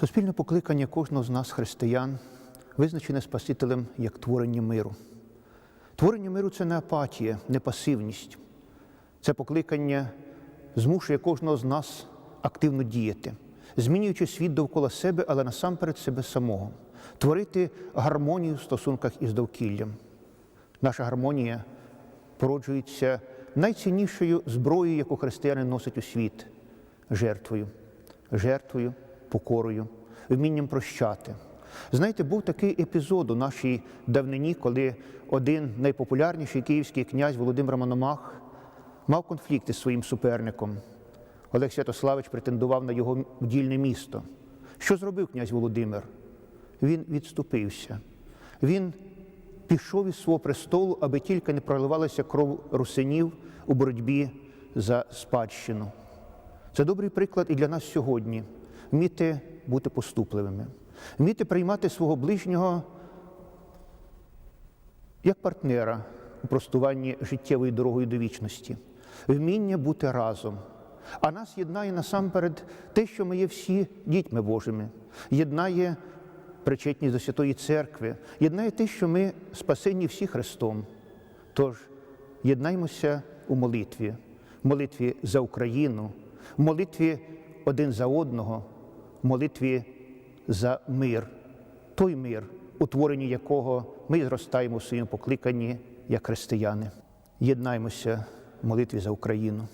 Суспільне покликання кожного з нас, християн, визначене Спасителем як творення миру. Творення миру це не апатія, не пасивність. Це покликання змушує кожного з нас активно діяти, змінюючи світ довкола себе, але насамперед себе самого, творити гармонію в стосунках із довкіллям. Наша гармонія породжується найціннішою зброєю, яку християни носять у світ жертвою, жертвою, покорою, вмінням прощати. Знаєте, був такий епізод у нашій давнині, коли один найпопулярніший київський князь Володимир Мономах мав конфлікти з своїм суперником. Олег Святославич претендував на його вдільне місто. Що зробив князь Володимир? Він відступився. Він пішов із свого престолу, аби тільки не проливалася кров русинів у боротьбі за спадщину. Це добрий приклад і для нас сьогодні. Вміти бути поступливими, вміти приймати свого ближнього як партнера у простуванні життєвою дорогою до вічності, вміння бути разом. А нас єднає насамперед те, що ми є всі дітьми Божими, єднає причетність до Святої Церкви, єднає те, що ми спасені всі Христом. Тож єднаймося у молитві, молитві за Україну, молитві один за одного, молитві за мир, той мир, утворенні якого ми зростаємо в своєму покликанні як християни. Єднаймося в молитві за Україну.